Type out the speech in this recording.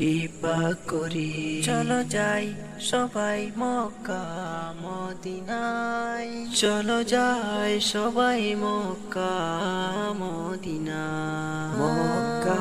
কৃপা করি। চলো যাই সবাই মক্কা মদিনাই চলো যাই সবাই মক্কা মদিনা মক্কা